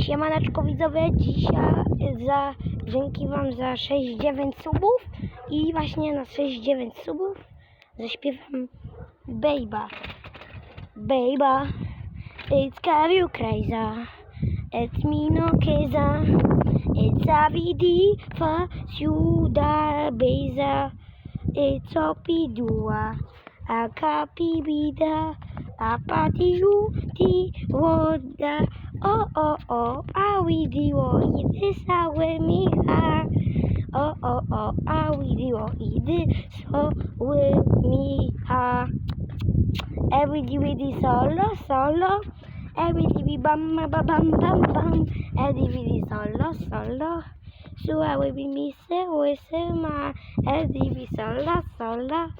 Siemaneczko widzowie, dzisiaj za, dzięki wam za 6-9 subów i właśnie na 6-9 subów zaśpiewam Baby. Baby, it's got you crazy, it's me no keza, it's a vidi fa siuda beza, it's a pidua, a capibida, a patiu ti woda, o o o, a widiło idy sałe micha, o o o, a widiło idy soły micha. Every DVD solo, solo. Every DVD bam, bam, bam, bam, bam. Every DVD solo, solo. So I will be missing, wishing my every DVD solo, solo.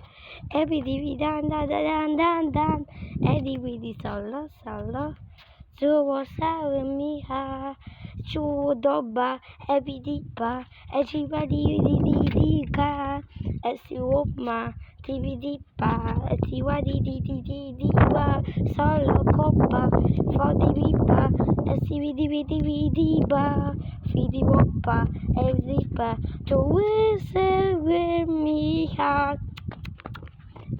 Every DVD dan, dan, dan, dan, dan. Every DVD solo, solo. So was I with me, ha. Chudoba, every dipa, everybody, di, di, di, ka. Esiwoma, DVD pa, etiwa di di di di di ba, solo copa, for di di pa, esiwi di di di di ba, fidi wopa, ezipa, to whistle with me ha.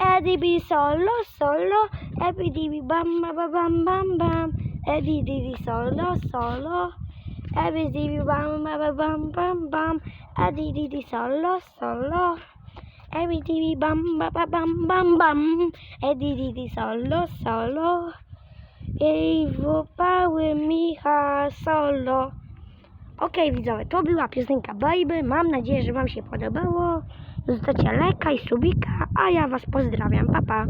Eddie be solo, solo, di bam bam bam bam bam, Eddie di solo, solo, Eddie di bam bam bam bam bam, Eddie di solo, solo. Every TV bam bam bam bam bam bam. Eddie di di solo solo. Evo with me ha solo. Okej widzowie, to była piosenka Baby. Mam nadzieję, że wam się podobało. Zostawcie lajka i subika, a ja was pozdrawiam. Pa pa.